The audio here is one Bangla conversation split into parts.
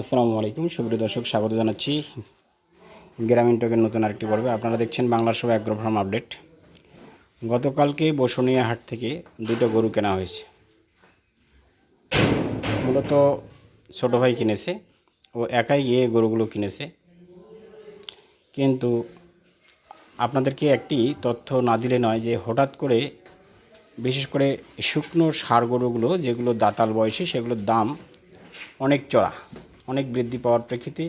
আসসালামু আলাইকুম, সুপ্রিয় দর্শক, স্বাগত জানাচ্ছি গ্রামীণ টকের নতুন আরেকটি পর্বে। আপনারা দেখছেন বাংলার সব অ্যাগ্রো ফার্ম আপডেট। গতকালকে বসুনিয়া হাট থেকে দুটো গরু কেনা হয়েছে। মূলত ছোটো ভাই কিনেছে ও একাই গিয়ে গরুগুলো কিনেছে। কিন্তু আপনাদেরকে একটি তথ্য না দিলে নয় যে হঠাৎ করে, বিশেষ করে শুকনো সার গরুগুলো, যেগুলো দাতাল বয়সী, সেগুলোর দাম অনেক চড়া। অনেক বৃদ্ধি পাওয়ার প্রেক্ষিতে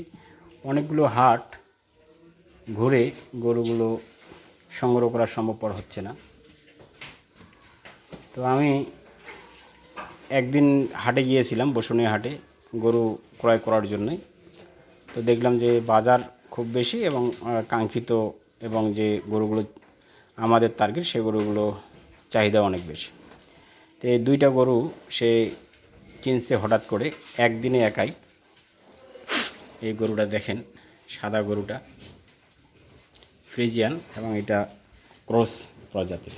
অনেকগুলো হাট ঘুরে গরুগুলো সংগ্রহ করা সম্ভবপর হচ্ছে না। তো আমি একদিন হাটে গিয়েছিলাম বসুনিয়া হাটে, গরু ক্রয় করার জন্যই তো দেখলাম যে বাজার খুব বেশি এবং কাঙ্ক্ষিত এবং যে গরুগুলো আমাদের টার্গেট সে গরুগুলো চাহিদা অনেক বেশি। তো এই দুইটা গরু সে কিনছে হঠাৎ করে, একদিনে একাই। এই গরুটা দেখেন, সাদা গরুটা। ফ্রিজিয়ান এবং এটা ক্রস প্রজাতির।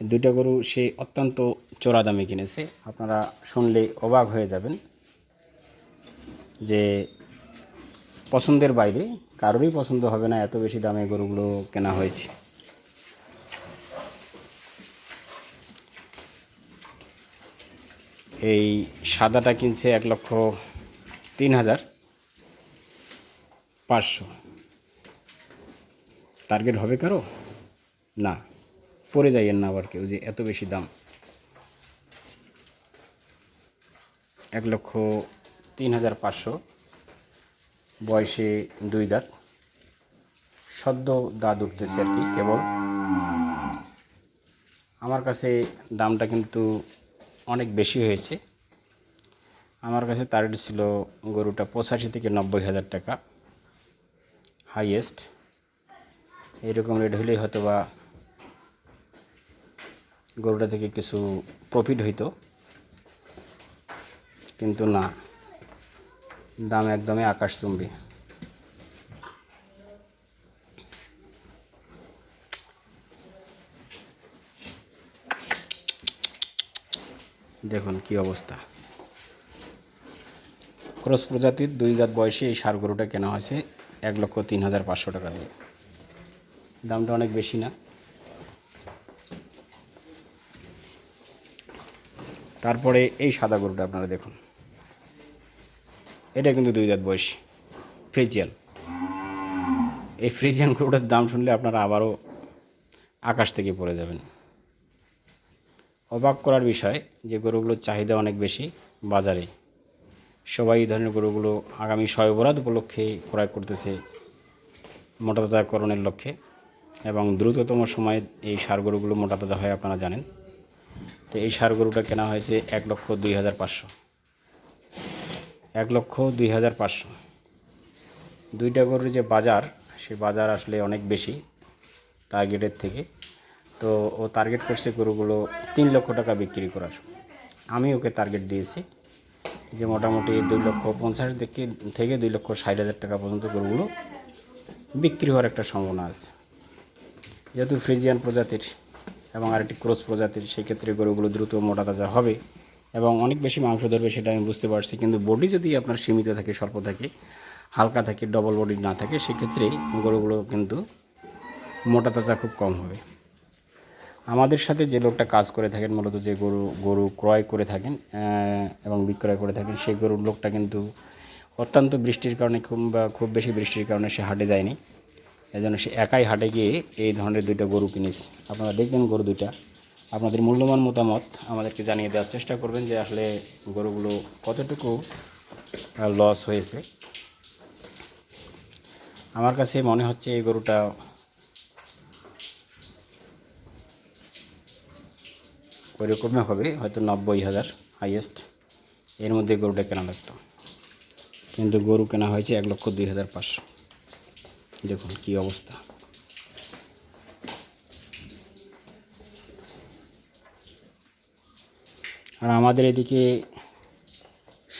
দুইটা গরু সে অত্যন্ত চোরা দামে কিনেছে। আপনারা শুনলে অবাক হয়ে যাবেন যে পছন্দের বাইরে কারোরই পছন্দ হবে না, এত বেশি দামে গরুগুলো কেনা হয়েছে। এই সাদাটা কিনছে এক লক্ষ তিন হাজার। পাঁচশো। টার্গেট হবে কারও? না। পড়ে যাইয়েন না আবার কেউ যে এত বেশি দাম। এক লক্ষ তিন হাজার পাঁচশো। বয়সে দুই দাঁত। সদ্য দাঁত উঠতেছে আর কি, কেবল। আমার কাছে দামটা কিন্তু অনেক বেশি হয়েছে। আমার কাছে টার্গেট ছিল গরুটা পঁচাশি থেকে নব্বই হাজার টাকা। হাইয়েস্ট এরকম রেট হলেই হয়তো বা গরুটা থেকে কিছু প্রফিট হইতো। কিন্তু না, দাম একদমই আকাশচুম্বী। দেখুন কি অবস্থা। ক্রস প্রজাতির দুই দাঁত বয়সে এই সার গরুটা কেনা হয়েছে। এক লক্ষ তিন হাজার পাঁচশো টাকা দিয়ে। দামটা অনেক বেশি না। তারপরে এই সাদা গরুটা আপনারা দেখুন। এটা কিন্তু দুই দাঁত বয়সী। ফ্রিজিয়ান। এই ফ্রিজিয়ান গরুটার দাম শুনলে আপনারা আবারও আকাশ থেকে পড়ে যাবেন। অবাক করার বিষয় যে গরুগুলোর চাহিদা অনেক বেশি বাজারে। সবাই এই ধরনের গরুগুলো আগামী শয়বরাত উপলক্ষে ক্রয় করতেছে মোটাতাজাকরণের লক্ষ্যে এবং দ্রুততম সময়ে এই সার গরুগুলো মোটাতাজা হয় আপনারা জানেন। তো এই সার গরুটা কেনা হয়েছে এক লক্ষ দুই হাজার পাঁচশো। এক লক্ষ দুই হাজার পাঁচশো। দুইটা গরুর যে বাজার সে বাজার আসলে অনেক বেশি টার্গেটের থেকে। তো ও টার্গেট করছে গরুগুলো তিন লক্ষ টাকা বিক্রি করার। আমি ওকে টার্গেট দিয়েছি। যে মোটামুটি দুই লক্ষ পঞ্চাশ থেকে থেকে দুই লক্ষ ষাট হাজার টাকা পর্যন্ত গরুগুলো বিক্রি হওয়ার একটা সম্ভাবনা আছে। যেহেতু ফ্রিজিয়ান প্রজাতির এবং আরেকটি ক্রস প্রজাতির সেক্ষেত্রে গরুগুলো দ্রুত মোটা তাজা হবে এবং অনেক বেশি মাংস ধরবে সেটা আমি বুঝতে পারছি। কিন্তু বডি যদি আপনার সীমিত থাকে, স্বল্প থাকে, হালকা থাকে ডবল বডি না থাকে, সেক্ষেত্রে গরুগুলো কিন্তু মোটা তাজা খুব কম হবে। আমাদের সাথে যে লোকটা কাজ করে থাকেন, মূলত যে গরু গরু ক্রয় করে থাকেন এবং বিক্রয় করে থাকেন, সেই গরুর লোকটা কিন্তু অত্যন্ত বৃষ্টির কারণে খুব বা খুব বেশি বৃষ্টির কারণে সে হাটে যায়নি। এজন্য সে একাই হাটে গিয়ে এই ধরনের দুইটা গরু কিনেছে। আপনারা দেখবেন গরু দুইটা। আপনাদের মূল্যবান মতামত আমাদেরকে জানিয়ে দেওয়ার চেষ্টা করবেন যে আসলে গরুগুলো কতটুকু লস হয়েছে। আমার কাছে মনে হচ্ছে এই গরুটা ওইরকমই হবে, হয়তো নব্বই হাজার হাইয়েস্ট এর মধ্যে গরুটা কেনা লাগতো। কিন্তু গরু কেনা হয়েছে এক লক্ষ দুই হাজার পাঁচশো। দেখুন কী অবস্থা। আর আমাদের এদিকে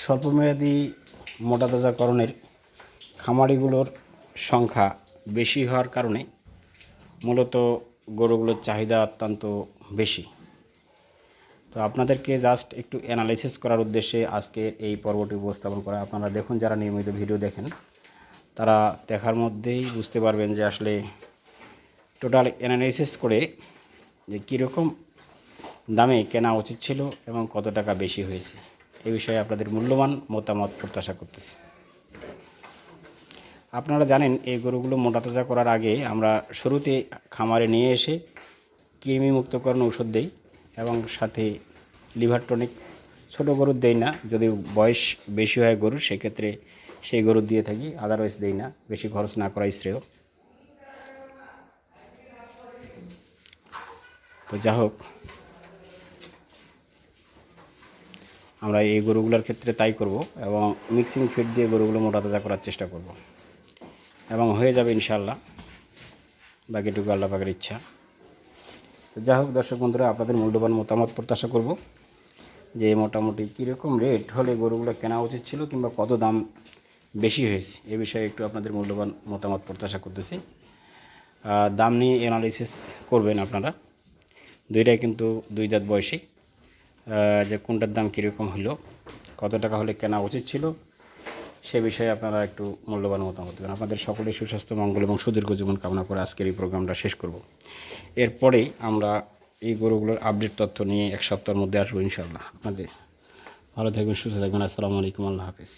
স্বল্পমেয়াদী মোটাতাজাকরণের খামারিগুলোর সংখ্যা বেশি হওয়ার কারণে মূলত গরুগুলোর চাহিদা অত্যন্ত বেশি। তো আপনাদেরকে জাস্ট একটু অ্যানালাইসিস করার উদ্দেশ্যে আজকে এই পর্বটি উপস্থাপন করা। আপনারা দেখুন, যারা নিয়মিত ভিডিও দেখেন, তারা দেখার মধ্যেই বুঝতে পারবেন যে আসলে টোটাল অ্যানালাইসিস করে যে কীরকম দামে কেনা উচিত ছিল এবং কত টাকা বেশি হয়েছে। এই বিষয়ে আপনাদের মূল্যবান মতামত প্রত্যাশা করতেছি। আপনারা জানেন, এই গরুগুলো মোটা তাজা করার আগে আমরা শুরুতে খামারে নিয়ে এসে কৃমি মুক্তকরণ ঔষধ দেই। এবং সাথে লিভার টনিক ছোটো গরুর দেই না। যদি বয়স বেশি হয় গরুর, সেক্ষেত্রে সেই গরু দিয়ে থাকি আদারওয়াইজ দেই না। বেশি খরচ না করাই শ্রেয়। তো যা হোক, আমরা এই গরুগুলোর ক্ষেত্রে তাই করব এবং মিক্সিং ফিড দিয়ে গরুগুলো মোটা তাজা করার চেষ্টা করব। এবং হয়ে যাবে ইনশাল্লাহ বাকিটুকু আল্লাহ পাকের ইচ্ছা। তো যাই হোক, দর্শক বন্ধুরা, আপনাদের মূল্যবান মতামত প্রত্যাশা করব যে মোটামুটি কীরকম রেট হলে গরুগুলো কেনা উচিত ছিল কিংবা কত দাম বেশি হয়েছে, এ বিষয়ে একটু আপনাদের মূল্যবান মতামত প্রত্যাশা করতেছি। দাম নিয়ে অ্যানালিসিস করবেন আপনারা। দুইটাই কিন্তু দুই দাঁত বয়সী। যে কোনটার দাম কীরকম হলো, কত টাকা হলে কেনা উচিত ছিল সে বিষয়ে আপনারা একটু মূল্যবান মতামত দেবেন। আপনাদের সকলের সুস্বাস্থ্য, মঙ্গল এবং সুদীর্ঘ জীবন কামনা করে আজকের এই প্রোগ্রামটা শেষ করব। এরপরেই আমরা এই গরুগুলোর আপডেট তথ্য নিয়ে এক সপ্তাহের মধ্যে আসব ইনশাল্লাহ আপনাদের ভালো থাকবেন, সুস্থ থাকবেন। আসসালামু আলাইকুম, আল্লাহ হাফিজ।